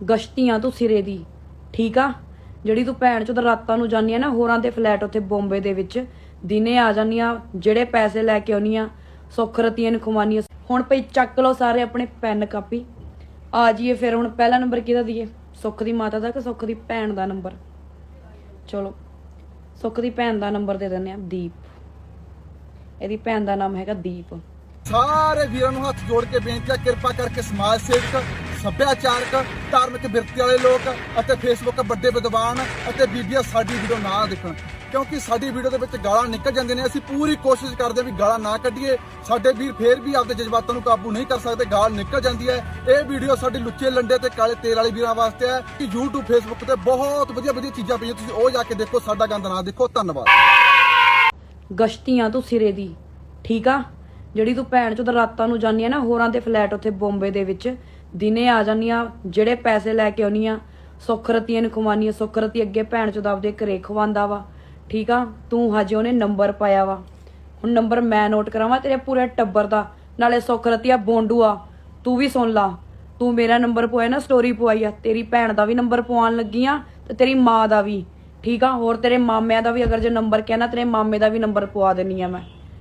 ਗਸ਼ਤੀਆਂ ਤੂੰ ਸਿਰੇ ਦੀ, ਠੀਕ ਆ? ਜਿਹੜੀ ਤੂੰ ਭੈਣ ਚੋਂ ਰਾਤਾਂ ਨੂੰ ਜਾਂਦੀ ਆ ਨਾ, ਹੋਰਾਂ ਦੇ ਫਲੈਟ ਉੱਥੇ ਬੰਬੇ ਦੇ ਵਿੱਚ, ਦਿਨੇ ਆ ਜਾਂਦੀਆਂ ਜਿਹੜੇ ਪੈਸੇ ਲੈ ਕੇ ਆਉਣੀਆਂ ਸੁੱਖ ਰਤੀਆਂ ਨੂੰ ਖਵਾਨੀਆਂ ਹੁਣ ਭਈ ਚੱਕ ਲਓ ਸਾਰੇ ਆਪਣੇ ਪੈਨ ਕਾਪੀ। ਆ ਜਾਈਏ ਫਿਰ ਹੁਣ ਪਹਿਲਾ ਨੰਬਰ ਕਿਹਦਾ ਦਈਏ ਸੁੱਖ ਦੀ ਮਾਤਾ ਦਾ ਕਿ ਸੁੱਖ ਦੀ ਭੈਣ ਦਾ ਨੰਬਰ? ਚਲੋ, ਸੁੱਖ ਦੀ ਭੈਣ ਦਾ ਨੰਬਰ ਦੇ ਦਿੰਦੇ ਆ, ਦੀਪ। ਇਹਦੀ ਭੈਣ ਦਾ ਨਾਮ ਹੈਗਾ ਦੀਪ। ਸਾਰੇ ਵੀਰਾਂ ਨੂੰ ਹੱਥ ਜੋੜ ਕੇ ਬੇਨਤੀ ਹੈ ਕਿਰਪਾ ਕਰਕੇ ਸਮਾਜ ਸੇਵਕ ਸੱਭਿਆਚਾਰਕ, ਧਾਰਮਿਕ ਬਿਰਤੀ ਵਾਲੇ ਲੋਕ ਅਤੇ ਫੇਸਬੁੱਕ ਵੱਡੇ ਵਿਦਵਾਨ ਅਤੇ ਬੀਬੀਆਂ ਸਾਡੀ ਵੀਡੀਓ ਨਾ ਦੇਖਣ। ਕਿਉਂਕਿ ਸਾਡੀ ਵੀਡੀਓ ਦੇ ਵਿੱਚ ਗਾਲਾਂ ਨਿਕਲ ਜਾਂਦੀਆਂ ਨੇ, ਅਸੀਂ ਪੂਰੀ ਕੋਸ਼ਿਸ਼ ਕਰਦੇ ਵੀ ਗਾਲਾਂ ਨਾ ਕੱਢੀਏ। ਸਾਡੇ ਵੀਰ ਫੇਰ ਵੀ ਆਪਦੇ ਜਜ਼ਬਾਤਾਂ ਨੂੰ ਕਾਬੂ ਨਹੀਂ ਕਰ ਸਕਦੇ, ਗਾਲ ਨਿਕਲ ਜਾਂਦੀ ਹੈ। ਇਹ ਵੀਡੀਓ ਸਾਡੀ ਲੁੱਚੇ ਲੰਡੇ ਤੇ ਕਾਲੇ ਤੇਲ ਵਾਲੀ ਵੀਰਾਂ ਵਾਸਤੇ ਹੈ ਕਿ YouTube, Facebook ਤੇ ਬਹੁਤ ਵਧੀਆ ਵਧੀਆ ਚੀਜ਼ਾਂ ਪਈਆਂ। ਤੁਸੀਂ ਉਹ ਜਾ ਕੇ ਦੇਖੋ, ਸਾਡਾ ਗੰਦ ਨਾ ਦੇਖੋ। ਧੰਨਵਾਦ। ਗਸ਼ਤੀਆਂ ਤੂੰ ਸਿਰੇ ਦੀ, ਠੀਕ ਆ? ਜਿਹੜੀ ਤੂੰ ਭੈਣ ਚੋਂ ਰਾਤਾਂ ਨੂੰ ਜਾਂਦੀ ਆ ਨਾ, ਹੋਰਾਂ ਦੇ ਫਲੈਟ ਉੱਥੇ ਬੰਬੇ ਦੇ ਵਿੱਚ ਦਿਨੇ ਆ ਜਾਂਦੀਆਂ, ਜਿਹੜੇ ਪੈਸੇ ਲੈ ਕੇ ਆਉਣੀਆਂ ਸੁੱਖ ਨੂੰ ਖਵਾਨੀਆਂ ਸੁੱਖ ਅੱਗੇ ਭੈਣ ਚੋਂ ਆਪਦੇ ਘਰੇ ਖਵਾਉਂਦਾ ਵਾ। ਠੀਕ ਆ? ਤੂੰ ਹਜੇ ਉਹਨੇ ਨੰਬਰ ਪਾਇਆ ਵਾ। ਹੁਣ ਨੰਬਰ ਮੈਂ ਨੋਟ ਕਰਾਵਾਂ, ਤੇਰੇ ਪੂਰੇ ਟੱਬਰ ਦਾ। ਨਾਲੇ ਸੁੱਖ ਬੋਂਡੂ ਆ, ਤੂੰ ਵੀ ਸੁਣ ਲਾ। ਤੂੰ ਮੇਰਾ ਨੰਬਰ ਪਵਾਇਆ ਨਾ ਸਟੋਰੀ ਪਵਾਈ ਆ। ਤੇਰੀ ਭੈਣ ਦਾ ਵੀ ਨੰਬਰ ਪਵਾਉਣ ਲੱਗੀ ਆ ਤੇ ਤੇਰੀ ਮਾਂ ਦਾ ਵੀ। ਠੀਕ ਆ? ਹੋਰ ਤੇਰੇ ਮਾਮਿਆਂ ਦਾ ਵੀ ਅਗਰ ਜੇ ਨੰਬਰ ਕਹਿਣਾ ਤੇਰੇ ਮਾਮੇ ਦਾ ਵੀ ਨੰਬਰ ਪਵਾ ਦੇਣੀ ਆ ਮੈਂ।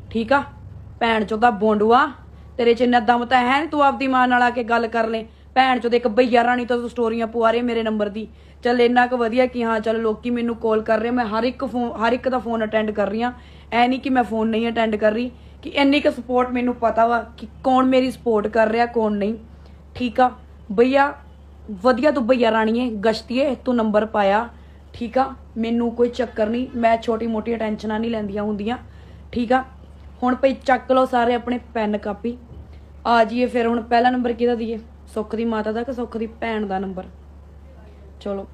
ਠੀਕ ਆ? ਭੈਣ ਚੋਂ ਦਾ ਬੋਂਡੂਆ ਤੇਰੇ ਚ ਇੰਨਾ ਦਮ ਤਾਂ ਹੈ ਨੀ, ਤੂੰ ਆਪਦੀ ਮਾਂ ਨਾਲ ਆ ਕੇ ਗੱਲ ਕਰ ਲੈ। ਭੈਣ ਚੋਂ ਦੇ ਇੱਕ ਬਈਆ ਰਾਣੀ ਤੋਂ ਤੂੰ ਸਟੋਰੀਆਂ ਪਵਾ ਰਹੇ ਮੇਰੇ ਨੰਬਰ ਦੀ। ਚੱਲ ਇੰਨਾ ਕੁ ਵਧੀਆ ਕਿ ਹਾਂ, ਚੱਲ ਲੋਕੀ ਮੈਨੂੰ ਕਾਲ ਕਰ ਰਹੇ ਮੈਂ ਹਰ ਇੱਕ ਫੋਨ ਹਰ ਇੱਕ ਦਾ ਫੋਨ ਅਟੈਂਡ ਕਰ ਰਹੀ ਆ ਐ ਨਹੀਂ ਕਿ ਮੈਂ ਫੋਨ ਨਹੀਂ ਅਟੈਂਡ ਕਰ ਰਹੀ। ਕਿ ਇੰਨੀ ਕੁ ਸਪੋਰਟ ਮੈਨੂੰ ਪਤਾ ਵਾ ਕਿ ਕੌਣ ਮੇਰੀ ਸਪੋਰਟ ਕਰ ਰਿਹਾ, ਕੌਣ ਨਹੀਂ। ਠੀਕ ਆ? ਬਈਆ, ਵਧੀਆ ਤੂੰ ਭਈਆ ਰਾਣੀਏ ਗਸ਼ਤੀਏ ਤੂੰ ਨੰਬਰ ਪਾਇਆ। ਠੀਕ ਆ? ਮੈਨੂੰ ਕੋਈ ਚੱਕਰ ਨਹੀਂ ਮੈਂ ਛੋਟੀ ਮੋਟੀਆਂ ਟੈਨਸ਼ਨਾਂ ਨਹੀਂ ਲੈਂਦੀਆਂ ਹੁੰਦੀਆਂ। ਠੀਕ ਆ? ਹੁਣ ਭਈ ਚੱਕ ਲਓ ਸਾਰੇ ਆਪਣੇ ਪੈਨ ਕਾਪੀ ਆ ਜਾਈਏ ਫਿਰ ਹੁਣ ਪਹਿਲਾ ਨੰਬਰ ਕਿਹਦਾ ਦਈਏ ਸੁੱਖ ਦੀ ਮਾਤਾ ਦਾ ਕਿ ਸੁੱਖ ਦੀ ਭੈਣ ਦਾ ਨੰਬਰ? ਚਲੋ,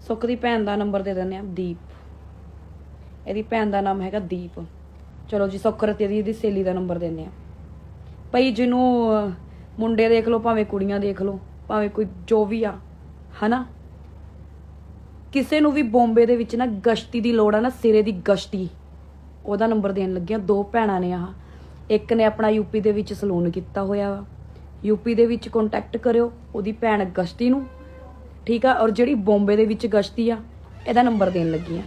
ਸੁੱਖ ਦੀ ਭੈਣ ਦਾ ਨੰਬਰ ਦੇ ਦਿੰਦੇ ਆ ਦੀਪ। ਇਹਦੀ ਭੈਣ ਦਾ ਨਾਮ ਹੈਗਾ ਦੀਪ। ਚਲੋ ਜੀ, ਸੁੱਖ ਰਤੀ ਇਹਦੀ ਸਹੇਲੀ ਦਾ ਨੰਬਰ ਦਿੰਦੇ ਆ ਭਈ ਜਿਹਨੂੰ ਮੁੰਡੇ ਦੇਖ ਲਓ, ਭਾਵੇਂ ਕੁੜੀਆਂ ਦੇਖ ਲਓ, ਭਾਵੇਂ ਕੋਈ ਜੋ ਵੀ ਆ, ਹਨਾ? ਕਿਸੇ ਨੂੰ ਵੀ ਬੰਬੇ ਦੇ ਵਿੱਚ ਨਾ ਗਸ਼ਤੀ ਦੀ ਲੋੜ ਆ, ਨਾ ਸਿਰੇ ਦੀ ਗਸ਼ਤੀ। ਉਹਦਾ ਨੰਬਰ ਦੇਣ ਲੱਗਿਆ ਦੋ ਭੈਣਾਂ ਨੇ ਆਹ। ਇੱਕ ਨੇ ਆਪਣਾ ਯੂਪੀ ਦੇ ਵਿੱਚ ਸਲੂਨ ਕੀਤਾ ਹੋਇਆ ਵਾ। ਯੂਪੀ ਦੇ ਵਿੱਚ ਕੰਟੈਕਟ ਕਰਿਓ, ਉਹਦੀ ਭੈਣ ਗਸ਼ਤੀ ਨੂੰ। ਠੀਕ ਆ, ਔਰ ਜਿਹੜੀ ਬੰਬੇ ਦੇ ਵਿੱਚ ਗਸ਼ਤੀ ਆ, ਇਹਦਾ ਨੰਬਰ ਦੇਣ ਲੱਗੀ ਆ।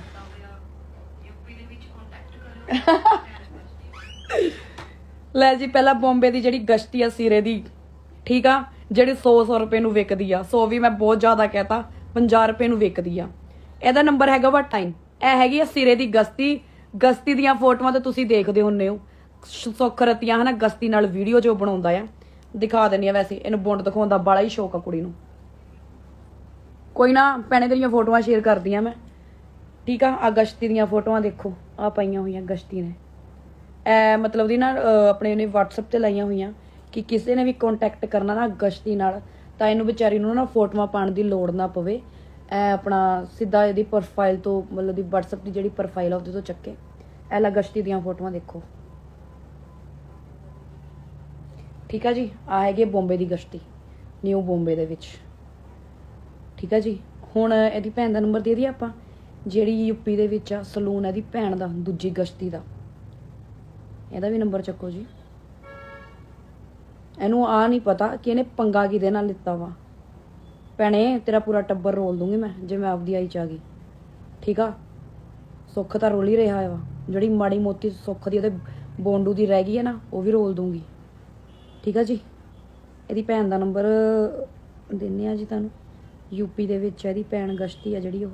ਲੈ ਜੀ, ਪਹਿਲਾਂ ਬੰਬੇ ਦੀ ਜਿਹੜੀ ਗਸ਼ਤੀ ਆ, ਸਿਰੇ ਦੀ। ਠੀਕ ਆ, ਜਿਹੜੀ 100 100 ਰੁਪਏ ਨੂੰ ਵਿਕਦੀ ਆ। 100 ਵੀ ਮੈਂ ਬਹੁਤ ਜ਼ਿਆਦਾ ਕਹਤਾ 50 ਰੁਪਏ ਨੂੰ ਵਿਕਦੀ ਆ। ਇਹਦਾ ਨੰਬਰ ਹੈਗਾ ਵਾ ਟਾਈਮ ਇਹ ਹੈਗੀ ਆ ਸਿਰੇ ਦੀ ਗਸ਼ਤੀ। ਗਸ਼ਤੀ ਦੀਆਂ ਫੋਟੋਆਂ ਤਾਂ ਤੁਸੀਂ ਦੇਖਦੇ ਹੁੰਨੇ ਹੋ। ਸ਼- ਸੁੱਖ ਹਨਾ, ਗਸ਼ਤੀ ਨਾਲ ਵੀਡੀਓ ਜੋ ਬਣਾਉਂਦਾ ਆ, ਦਿਖਾ ਦਿੰਨੀ ਆ ਵੈਸੇ, ਇਹਨੂੰ ਬੁੰਡ ਦਿਖਾਉਣ ਦਾ ਬੜਾ ਹੀ ਸ਼ੌਕ ਆ ਕੁੜੀ ਨੂੰ। ਕੋਈ ਨਾ, ਭੈਣੇ ਤੇਰੀਆਂ ਫੋਟੋਆਂ ਸ਼ੇਅਰ ਕਰਦੀਆਂ ਮੈਂ। ਠੀਕ ਆ ਆ ਗਸ਼ਤੀ ਦੀਆਂ ਫੋਟੋਆਂ ਦੇਖੋ ਆ ਪਾਈਆਂ ਹੋਈਆਂ ਗਸ਼ਤੀ ਨੇ। ਐ ਮਤਲਬ ਦੀ ਨਾ ਆਪਣੇ ਨੇ WhatsApp ਤੇ ਲਾਈਆਂ ਹੋਈਆਂ ਕਿ ਕਿਸੇ ਨੇ ਵੀ ਕੰਟੈਕਟ ਕਰਨਾ ਨਾ ਗਸ਼ਤੀ ਨਾਲ, ਤਾਂ ਇਹਨੂੰ ਵਿਚਾਰੀ ਨੂੰ ਨਾ ਫੋਟੋਆਂ ਪਾਉਣ ਦੀ ਲੋੜ ਨਾ ਪਵੇ। ਐ ਆਪਣਾ ਸਿੱਧਾ ਇਹਦੀ ਪ੍ਰੋਫਾਈਲ ਤੋਂ, ਮਤਲਬ ਦੀ WhatsApp ਦੀ ਜਿਹੜੀ ਪ੍ਰੋਫਾਈਲ ਆ, ਉਹਦੇ ਤੋਂ ਚੱਕੇ। ਐ ਲਾ ਗਸ਼ਤੀ ਦੀਆਂ ਫੋਟੋਆਂ ਦੇਖੋ। ਠੀਕ ਆ ਜੀ? ਆ ਹੈਗੇ ਬੰਬੇ ਦੀ ਗਸ਼ਤੀ ਨਿਊ ਬੰਬੇ ਦੇ ਵਿੱਚ। ਠੀਕ ਆ ਜੀ? ਹੁਣ ਇਹਦੀ ਭੈਣ ਦਾ ਨੰਬਰ ਦੇ ਦਈਏ ਆਪਾਂ, ਜਿਹੜੀ ਯੂਪੀ ਦੇ ਵਿੱਚ ਆ, ਸਲੂਨ ਇਹਦੀ ਭੈਣ ਦਾ, ਦੂਜੀ ਗਸ਼ਤੀ ਦਾ। ਇਹਦਾ ਵੀ ਨੰਬਰ ਚੱਕੋ ਜੀ। ਇਹਨੂੰ ਆ ਨਹੀਂ ਪਤਾ ਕਿ ਇਹਨੇ ਪੰਗਾ ਕਿਹਦੇ ਨਾਲ ਲਿੱਤਾ ਵਾ। ਭੈਣੇ, ਤੇਰਾ ਪੂਰਾ ਟੱਬਰ ਰੋਲ ਦੂੰਗੀ ਮੈਂ, ਜੇ ਮੈਂ ਆਪਦੀ ਆਈ ਚ ਆ ਗਈ। ਠੀਕ ਆ? ਸੁੱਖ ਤਾਂ ਰੋਲ ਹੀ ਰਿਹਾ ਵਾ। ਜਿਹੜੀ ਮਾੜੀ ਮੋਤੀ ਸੁੱਖ ਦੀ ਉਹਦੇ ਬੋਂਡੂ ਦੀ ਰਹਿ ਗਈ ਹੈ ਨਾ, ਉਹ ਵੀ ਰੋਲ ਦੂੰਗੀ। ਠੀਕ ਆ ਜੀ? ਇਹਦੀ ਭੈਣ ਦਾ ਨੰਬਰ ਦਿੰਨੇ ਆ ਜੀ ਤੁਹਾਨੂੰ। ਯੂਪੀ ਦੇ ਵਿੱਚ ਇਹਦੀ ਭੈਣ ਗਸ਼ਤੀ ਆ ਜਿਹੜੀ ਉਹ।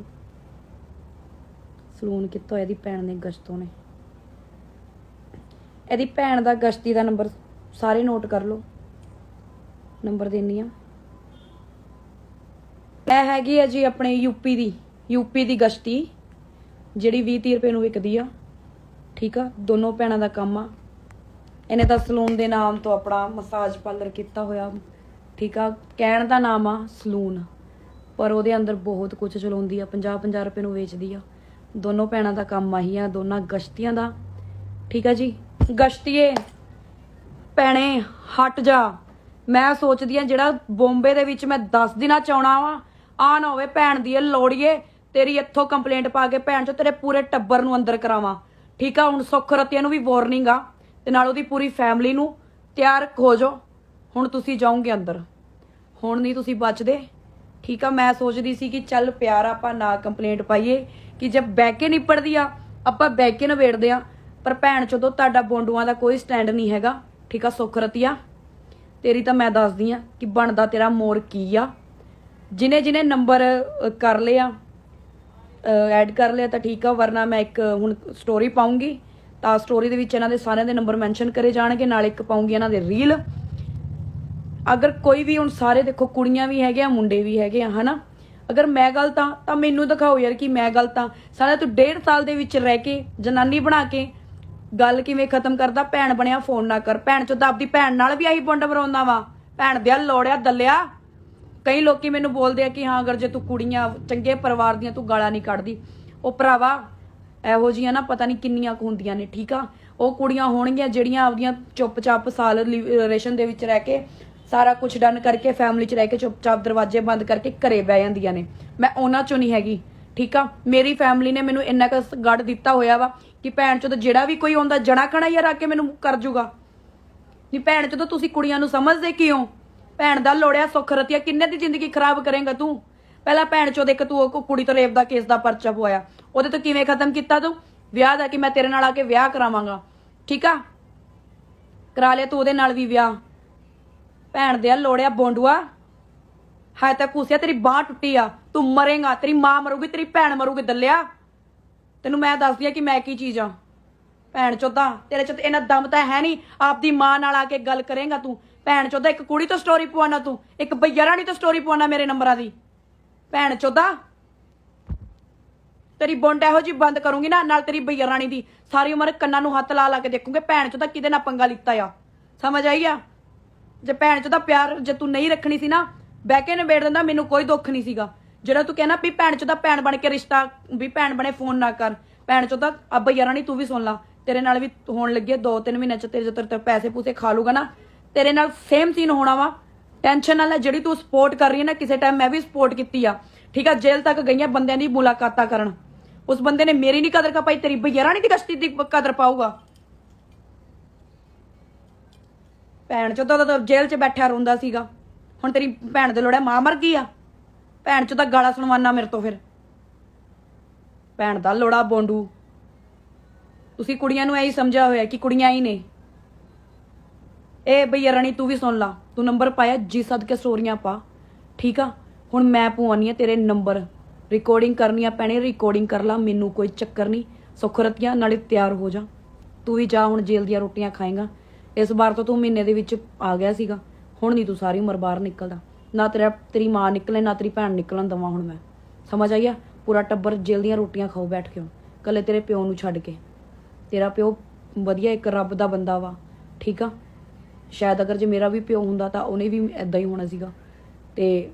ਸਲੂਨ ਕੀਤਾ ਇਹਦੀ ਭੈਣ ਨੇ ਗਸ਼ਤੋਂ ਨੇ। ਇਹਦੀ ਭੈਣ ਦਾ ਗਸ਼ਤੀ ਦਾ ਨੰਬਰ ਸਾਰੇ ਨੋਟ ਕਰ ਲਓ। ਨੰਬਰ ਦੇਣੀ ਆ। ਇਹ ਹੈਗੀ ਆ ਜੀ ਆਪਣੇ ਯੂਪੀ ਦੀ। ਯੂਪੀ ਦੀ ਗਸ਼ਤੀ, ਜਿਹੜੀ 20 30 ਰੁਪਏ ਨੂੰ ਵਿਕਦੀ ਆ। ਠੀਕ ਆ? ਦੋਨੋਂ ਭੈਣਾਂ ਦਾ ਕੰਮ ਆ। ਇਹਨੇ ਤਾਂ ਸਲੂਨ ਦੇ ਨਾਮ ਤੋਂ ਆਪਣਾ ਮਸਾਜ ਪਾਰਲਰ ਕੀਤਾ ਹੋਇਆ। ਠੀਕ ਆ? ਕਹਿਣ ਦਾ ਨਾਮ ਆ ਸਲੂਨ। ਪਰ ਉਹਦੇ ਅੰਦਰ ਬਹੁਤ ਕੁਝ ਚਲਾਉਂਦੀ ਆ 50 50 ਰੁਪਏ ਨੂੰ ਵੇਚਦੀ ਆ। ਦੋਨੋਂ ਭੈਣਾਂ ਦਾ ਕੰਮ ਆਹੀ ਆ, ਦੋਨਾਂ ਗਸ਼ਤੀਆਂ ਦਾ। ਠੀਕ ਆ ਜੀ? ਗਸ਼ਤੀਏ, ਭੈਣੇ, ਹਟ ਜਾ। ਮੈਂ ਸੋਚਦੀ ਆ ਜਿਹੜਾ ਬੰਬੇ ਦੇ ਵਿੱਚ ਮੈਂ 10 ਦਿਨਾਂ ਚ ਆਉਣਾ ਵਾ, ਆ ਨਾ ਹੋਵੇ ਭੈਣ ਦੀ ਇਹ ਲੋੜੀਏ, ਤੇਰੀ ਇੱਥੋਂ ਕੰਪਲੇਂਟ ਪਾ ਕੇ ਭੈਣ ਚੋਂ ਤੇਰੇ ਪੂਰੇ ਟੱਬਰ ਨੂੰ ਅੰਦਰ ਕਰਾਵਾਂ। ਠੀਕ ਆ? ਹੁਣ ਸੁੱਖ ਰਤੀਆਂ ਨੂੰ ਵੀ ਵਾਰਨਿੰਗ ਆ। ਤੇ ਨਾਲ ਉਹਦੀ ਪੂਰੀ ਫੈਮਿਲੀ ਨੂੰ ਤਿਆਰ ਹੋ ਜਾਓ। ਹੁਣ ਤੁਸੀਂ ਜਾਓਗੇ ਅੰਦਰ। ਹੁਣ ਨਹੀਂ ਤੁਸੀਂ ਬਚਦੇ। ਠੀਕ ਆ, ਮੈਂ ਸੋਚਦੀ ਸੀ ਕਿ ਚੱਲ ਪਿਆਰ ਆਪਾਂ ਨਾ ਕੰਪਲੇਂਟ ਪਾਈਏ ਕਿ ਜਦ ਬਹਿ ਕੇ ਨਿਪੜਦੀ ਆ, ਆਪਾਂ ਬਹਿ ਕੇ ਨਵੇੜਦੇ ਆ। ਪਰ ਭੈਣ ਚੋਦੋ, ਤੁਹਾਡਾ ਬੋਂਡੂਆਂ ਦਾ ਕੋਈ ਸਟੈਂਡ ਨਹੀਂ ਹੈਗਾ। ਠੀਕ ਆ, ਸੁੱਖ ਰਤੀਆ, ਤੇਰੀ ਤਾਂ ਮੈਂ ਦੱਸਦੀ ਆ ਕਿ ਬਣਦਾ ਤੇਰਾ ਮੋਰ ਕੀ ਆ। ਜਿਨੇ ਜਿਨੇ ਨੰਬਰ ਕਰ ਲਿਆ ਐਡ ਕਰ ਲਿਆ ਤਾਂ ਠੀਕ ਆ, ਵਰਨਾ ਮੈਂ ਇੱਕ ਹੁਣ ਸਟੋਰੀ ਪਾਉਂਗੀ। ਤਾਂ ਸਟੋਰੀ ਦੇ ਵਿੱਚ ਇਹਨਾਂ ਦੇ ਸਾਰਿਆਂ ਦੇ ਨੰਬਰ ਮੈਂਸ਼ਨ ਕਰੇ ਜਾਣਗੇ, ਨਾਲ ਇੱਕ ਪਾਉਂਗੀ ਇਹਨਾਂ ਦੇ ਰੀਲ ਅਗਰ ਕੋਈ ਵੀ ਹੁਣ ਸਾਰੇ ਦੇਖੋ ਕੁੜੀਆਂ ਵੀ ਹੈਗੇ ਆ ਮੁੰਡੇ ਵੀ ਹੈਗੇ ਆ, ਹਨਾ? ਅਗਰ ਮੈਂ ਗਲਤ ਆ ਤਾਂ ਮੈਨੂੰ ਦਿਖਾਓ ਯਾਰ ਕਿ ਮੈਂ ਗਲਤ ਆ ਸਾਲਾ ਤੂੰ ਡੇਢ ਸਾਲ ਦੇ ਵਿੱਚ ਰਹਿ ਕੇ, ਜਨਾਨੀ ਬਣਾ ਕੇ ਗੱਲ ਕਿਵੇਂ ਖਤਮ ਕਰਦਾ? ਭੈਣ ਬਣਿਆ ਫੋਨ ਨਾ ਕਰ। ਭੈਣ ਚੋਂ ਤਾਂ ਆਪਦੀ ਭੈਣ ਨਾਲ ਵੀ ਆਹੀ ਬੁੰਡ ਮਰਾਉਂਦਾ ਵਾ। ਭੈਣ ਦੇ ਲੋੜਿਆ, ਦੱਲਿਆ। ਕਈ ਲੋਕੀ ਮੈਨੂੰ ਬੋਲਦੇ ਆ ਕਿ ਹਾਂ, ਅਗਰ ਜੇ ਤੂੰ ਕੁੜੀਆਂ, ਚੰਗੇ ਪਰਿਵਾਰ ਦੀਆਂ ਤੂੰ ਗਾਲਾਂ ਨਹੀਂ ਕੱਢਦੀ। ਉਹ ਭਰਾਵਾ ਇਹੋ ਜੀਆਂ ਨਾ ਪਤਾ ਨਹੀਂ ਕਿੰਨੀਆਂ ਕੁ ਹੁੰਦੀਆਂ ਨੇ, ਠੀਕ ਆ? ਉਹ ਕੁੜੀਆਂ ਹੋਣਗੀਆਂ ਜਿਹੜੀਆਂ ਆਪਦੀਆਂ ਚੁੱਪਚਾਪ ਸਾਲ ਰਿਲੇਸ਼ਨ ਦੇ ਵਿੱਚ ਰਹਿ ਕੇ ਸਾਰਾ ਕੁਝ ਡਨ ਕਰਕੇ ਫੈਮਿਲੀ 'ਚ ਰਹਿ ਕੇ ਚੁੱਪਚਾਪ ਦਰਵਾਜ਼ੇ ਬੰਦ ਕਰਕੇ ਘਰੇ ਬਹਿ ਜਾਂਦੀਆਂ ਨੇ। ਮੈਂ ਉਹਨਾਂ 'ਚੋਂ ਨਹੀਂ ਹੈਗੀ, ਠੀਕ ਆ? ਮੇਰੀ ਫੈਮਿਲੀ ਨੇ ਮੈਨੂੰ ਇੰਨਾ ਕੁ ਗੱਡ ਦਿੱਤਾ ਹੋਇਆ ਵਾ ਕਿ ਭੈਣ ਚੋਂ ਤਾਂ ਜਿਹੜਾ ਵੀ ਕੋਈ ਆਉਂਦਾ ਜਣਾ ਕਣਾ ਯਾਰ ਆ ਕੇ ਮੈਨੂੰ ਕਰ ਜੂਗਾ। ਨਹੀਂ ਭੈਣ ਚੋਂ ਤਾਂ ਤੁਸੀਂ ਕੁੜੀਆਂ ਨੂੰ ਸਮਝਦੇ ਕਿਉਂ? ਭੈਣ ਦਾ ਲੋੜਿਆ ਸੁੱਖ ਰਤੀਆ ਕਿੰਨੇ ਦੀ ਜ਼ਿੰਦਗੀ ਖਰਾਬ ਕਰੇਗਾ ਤੂੰ? ਪਹਿਲਾਂ ਭੈਣ ਚੋਂ ਦੇ ਇੱਕ ਤੂੰ ਉਹ ਕੁੜੀ ਤੋਂ ਰੇਪ ਦਾ ਕੇਸ ਦਾ ਪਰਚਾ ਪਵਾਇਆ। ਉਹਦੇ ਤੋਂ ਕਿਵੇਂ ਖਤਮ ਕੀਤਾ ਤੂੰ? ਵਿਆਹ ਦਾ ਕਿ ਮੈਂ ਤੇਰੇ ਨਾਲ ਆ ਕੇ ਵਿਆਹ ਕਰਾਵਾਂਗਾ? ਠੀਕ ਆ? ਕਰਾ ਲਿਆ ਤੂੰ ਉਹਦੇ ਨਾਲ ਵੀ ਵਿਆਹ। ਭੈਣ ਦੇ ਲੋੜਿਆ ਬੋਂਡੂਆ। ਹਾਏ ਤਾਂ ਕੂਸਿਆ, ਤੇਰੀ ਬਾਹ ਟੁੱਟੀ ਆ। ਤੂੰ ਮਰੇਗਾ, ਤੇਰੀ ਮਾਂ ਮਰੂਗੀ, ਤੇਰੀ ਭੈਣ ਮਰੂਗੀ ਦੱਲਿਆ। ਤੈਨੂੰ ਮੈਂ ਦੱਸਦੀ ਆ ਕਿ ਮੈਂ ਕੀ ਚੀਜ਼ ਆ। ਭੈਣ ਚੋਦਾ, ਤੇਰੇ ਚ ਇਹਨਾਂ ਦਮ ਤਾਂ ਹੈ ਨਹੀਂ। ਆਪਦੀ ਮਾਂ ਨਾਲ ਆ ਕੇ ਗੱਲ ਕਰੇਗਾ ਤੂੰ। ਭੈਣ ਚੋਦਾ, ਇੱਕ ਕੁੜੀ ਤੋਂ ਸਟੋਰੀ ਪਵਾਉਣਾ ਤੂੰ। ਇੱਕ ਬਈਆ ਰਾਣੀ ਤੋਂ ਸਟੋਰੀ ਪਵਾਉਣਾ ਮੇਰੇ ਨੰਬਰਾਂ ਦੀ। ਭੈਣ ਚੋਦਾ? ਤੇਰੀ ਬੁੰਡ ਇਹੋ ਜੀ ਬੰਦ ਕਰੂੰਗੀ ਨਾ, ਨਾਲ ਤੇਰੀ ਬਈਆ ਰਾਣੀ ਦੀ। ਸਾਰੀ ਉਮਰ ਕੰਨਾਂ ਨੂੰ ਹੱਥ ਲਾ ਲਾ ਕੇ ਦੇਖੂਗੇ, ਭੈਣ ਚੋਦਾ ਕਿਹਦੇ ਨਾਲ ਪੰਗਾ ਲਿੱਤਾ ਆ? ਸਮਝ ਆਈ ਆ? ਜੇ ਭੈਣ ਚੋਦਾ ਪਿਆਰ ਜੇ ਤੂੰ ਨਹੀਂ ਰੱਖਣੀ ਸੀ ਨਾ, ਬਹਿ ਕੇ ਨਿਬੇੜ ਦਿੰਦਾ, ਮੈਨੂੰ ਕੋਈ ਦੁੱਖ ਨਹੀਂ ਸੀਗਾ। ਜਿਹੜਾ ਤੂੰ ਕਹਿਣਾ ਵੀ ਭੈਣ ਚੋਦਾ ਭੈਣ ਬਣ ਕੇ ਰਿਸ਼ਤਾ, ਵੀ ਭੈਣ ਬਣੇ, ਫੋਨ ਨਾ ਕਰ। ਭੈਣ ਚੋਦਾ ਅੱਬਾ ਯਾਰਾਂ ਨਹੀਂ ਤੂੰ ਵੀ ਸੁਣ ਲਾ। ਤੇਰੇ ਨਾਲ ਵੀ ਹੋਣ ਲੱਗੇ 2-3 ਮਹੀਨੇ ਚ ਤੇਰੇ ਜਦੋਂ ਤੇਰੇ ਪੈਸੇ ਪੂਸੇ ਖਾ ਲੂਗਾ ਨਾ। ਤੇਰੇ ਨਾਲ ਸੇਮ ਸੀਨ ਹੋਣਾ ਵਾ। ਟੈਨਸ਼ਨ ਨਾਲ ਜਿਹੜੀ ਤੂੰ ਸਪੋਰਟ ਕਰ ਰਹੀ ਹੈ ਨਾ, ਕਿਸੇ ਟਾਈਮ ਮੈਂ ਵੀ ਸਪੋਰਟ ਕੀਤੀ ਆ। ਠੀਕ ਆ, ਜੇਲ੍ਹ ਤੱਕ ਗਈਆਂ ਬੰਦਿਆਂ ਦੀ ਮੁਲਾਕਾਤਾਂ ਕਰਨ। ਉਸ ਬੰਦੇ ਨੇ ਮੇਰੀ ਨਹੀਂ ਕਦਰ ਕਪਾਈ ਤੇਰੀ ਬਈਆ ਰਾਣੀ ਦੀ ਕਸ਼ਤੀ ਦੀ ਕਦਰ ਪਾਊਗਾ। ਭੈਣ ਚੋਂ ਤਾਂ ਜੇਲ੍ਹ 'ਚ ਬੈਠਿਆ ਰੋਂਦਾ ਸੀਗਾ। ਹੁਣ ਤੇਰੀ ਭੈਣ ਦੇ ਲੋੜਿਆ ਮਾਂ ਮਰ ਗਈ ਆ। ਭੈਣ ਚੋਂ ਤਾਂ ਗਾਲਾਂ ਸੁਣਵਾਨਾ ਮੇਰੇ ਤੋਂ ਫਿਰ। ਭੈਣ ਦਾ ਲੋੜਾ ਬੋਂਡੂ। ਤੁਸੀਂ ਕੁੜੀਆਂ ਨੂੰ ਐਂ ਸਮਝਿਆ ਹੋਇਆ ਕਿ ਕੁੜੀਆਂ ਹੀ ਨੇ। ਇਹ ਬਈ ਰਣੀ, ਤੂੰ ਵੀ ਸੁਣ ਲਾ। ਤੂੰ ਨੰਬਰ ਪਾਇਆ, ਜੀ ਸਦ ਕੇ ਸਟੋਰੀਆਂ ਪਾ। ਠੀਕ ਆ? ਹੁਣ ਮੈਂ ਪਵਾਉਣੀ ਆ ਤੇਰੇ ਨੰਬਰ ਰਿਕਾਰਡਿੰਗ ਕਰਨੀ ਆ ਪੈਣੇ ਰਿਕਾਰਡਿੰਗ ਕਰ ਲਾ, ਮੈਨੂੰ ਕੋਈ ਚੱਕਰ ਨਹੀਂ। ਸੁਖਰਤੀਆਂ, ਨਾਲੇ ਤਿਆਰ ਹੋ ਜਾ। ਤੂੰ ਵੀ ਜਾ ਹੁਣ ਜੇਲ੍ਹ ਦੀਆਂ ਰੋਟੀਆਂ ਖਾਏਗਾ। ਇਸ ਵਾਰ ਤਾਂ ਤੂੰ ਮਹੀਨੇ ਦੇ ਵਿੱਚ ਆ ਗਿਆ ਸੀਗਾ। ਹੁਣ ਨਹੀਂ ਤੂੰ ਸਾਰੀ ਉਮਰ ਬਾਹਰ ਨਿਕਲਦਾ। ਨਾ ਤੇਰਾ, ਤੇਰੀ ਮਾਂ ਨਿਕਲੇ, ਨਾ ਤੇਰੀ ਭੈਣ ਨਿਕਲਣ ਦਵਾਂ ਹੁਣ ਮੈਂ। ਸਮਝ ਆਈ ਆ? ਪੂਰਾ ਟੱਬਰ ਜੇਲ੍ਹ ਦੀਆਂ ਰੋਟੀਆਂ ਖਾਓ ਬੈਠ ਕੇ ਹੁਣ। ਕੱਲੇ ਤੇਰੇ ਪਿਓ ਨੂੰ ਛੱਡ ਕੇ। ਤੇਰਾ ਪਿਓ ਵਧੀਆ ਇੱਕ ਰੱਬ ਦਾ ਬੰਦਾ ਵਾ। ਠੀਕ ਆ? ਸ਼ਾਇਦ ਅਗਰ ਜੇ ਮੇਰਾ ਵੀ ਪਿਓ ਹੁੰਦਾ ਤਾਂ ਉਹਨੇ ਵੀ ਐਦਾਂ ਹੀ ਹੋਣਾ ਸੀਗਾ। ਤੇ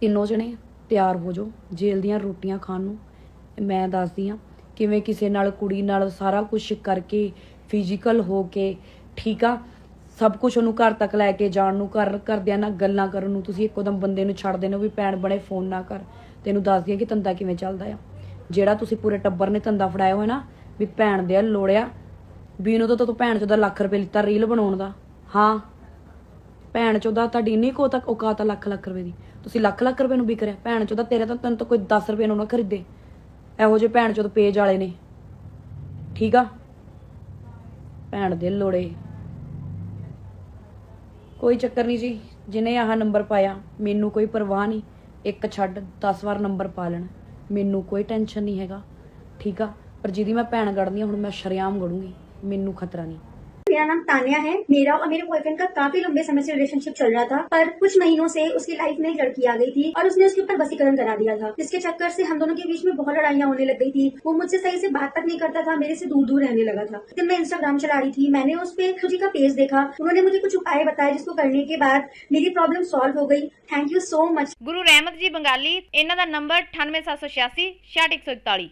ਤਿੰਨੋਂ ਜਣੇ ਤਿਆਰ ਹੋ ਜਾਓ, ਜੇਲ੍ਹ ਦੀਆਂ ਰੋਟੀਆਂ ਖਾਣ ਨੂੰ। ਮੈਂ ਦੱਸਦੀ ਆ ਕਿਵੇਂ ਕਿਸੇ ਨਾਲ, ਕੁੜੀ ਨਾਲ ਸਾਰਾ ਕੁਝ ਕਰਕੇ ਫਿਜ਼ੀਕਲ ਹੋ ਕੇ, ਠੀਕ ਆ? ਸਭ ਕੁਝ ਉਹਨੂੰ ਘਰ ਤੱਕ ਲੈ ਕੇ ਜਾਣ ਨੂੰ, ਘਰ ਘਰਦਿਆਂ ਨਾਲ ਗੱਲਾਂ ਕਰਨ ਨੂੰ, ਤੁਸੀਂ ਇੱਕੋਦਮ ਬੰਦੇ ਨੂੰ ਛੱਡ ਦੇਣਾ ਵੀ ਭੈਣ ਬਣੇ ਫੋਨ ਨਾ ਕਰ। ਤੈਨੂੰ ਦੱਸਦੀ ਆ ਕਿ ਧੰਦਾ ਕਿਵੇਂ ਚੱਲਦਾ ਆ। ਜਿਹੜਾ ਤੁਸੀਂ ਪੂਰੇ ਟੱਬਰ ਨੇ ਧੰਦਾ ਫੜਾਇਆ ਹੋਇਆ ਨਾ, ਵੀ ਭੈਣ ਦੇ ਲੋੜਿਆ ਵੀ ਇਹਨੂੰ ਤਾਂ ਤੂੰ ਭੈਣ ਚੋਂ ਦਾ ਲੱਖ ਰੁਪਏ ਲਿੱਤਾ ਰੀਲ ਬਣਾਉਣ ਦਾ। ਹਾਂ। ਭੈਣ ਚੋਦਾ ਤੁਹਾਡੀ ਨਹੀਂ ਕੋ ਤੱਕ ਔਕਾਤ ਆ ਲੱਖ ਲੱਖ ਰੁਪਏ ਦੀ। ਤੁਸੀਂ ਲੱਖ ਲੱਖ ਰੁਪਏ ਨੂੰ ਵੀ ਕਰਿਆ। ਭੈਣ ਚੋਦਾ ਤੇਰੇ ਤਾਂ ਤੈਨੂੰ ਤਾਂ ਕੋਈ 10 ਰੁਪਏ ਨੂੰ ਨਾ ਖਰੀਦੇ। ਇਹੋ ਜਿਹੇ ਭੈਣ ਚੋਂ ਪੇਜ ਵਾਲੇ ਨੇ। ਠੀਕ ਆ? ਭੈਣ ਦੇ ਲੋੜੇ। ਕੋਈ ਚੱਕਰ ਨਹੀਂ ਜੀ। ਜਿਹਨੇ ਆਹ ਨੰਬਰ ਪਾਇਆ, ਮੈਨੂੰ ਕੋਈ ਪਰਵਾਹ ਨਹੀਂ। ਇੱਕ ਛੱਡ 10 ਵਾਰ ਨੰਬਰ ਪਾ ਲੈਣ। ਮੈਨੂੰ ਕੋਈ ਟੈਨਸ਼ਨ ਨਹੀਂ ਹੈਗਾ। ਠੀਕ ਆ? ਪਰ ਜਿਹਦੀ ਮੈਂ ਭੈਣ ਗੜਨੀ ਆ, ਹੁਣ ਮੈਂ ਸ਼ਰਿਆਮ ਗੜੂੰਗੀ ਮੈਨੂੰ ਖਤਰਾ ਨਹੀਂ मेरा नाम तानिया है मेरा और मेरे बॉयफ्रेंड का काफी लंबे समय से रिलेशनशिप चल रहा था पर कुछ महीनों से उसकी लाइफ में एक लड़की आ गई थी और उसने उसके ऊपर वसीकरण करा दिया था जिसके चक्कर से हम दोनों के बीच में बहुत लड़ाइयां होने लग गई थी वो मुझसे सही से बात तक नहीं करता था मेरे से दूर दूर रहने लगा था दिन मैं इंस्टाग्राम चला रही थी मैंने उस पर खुशी का पेज देखा उन्होंने मुझे कुछ उपाय बताए जिसको करने के बाद मेरी प्रॉब्लम सॉल्व हो गई थैंक यू सो मच ਗੁਰੂ ਰਹਿਮਤ ਜੀ ਬੰਗਾਲੀ ਇਹਨਾਂ ਦਾ ਨੰਬਰ 98786 66141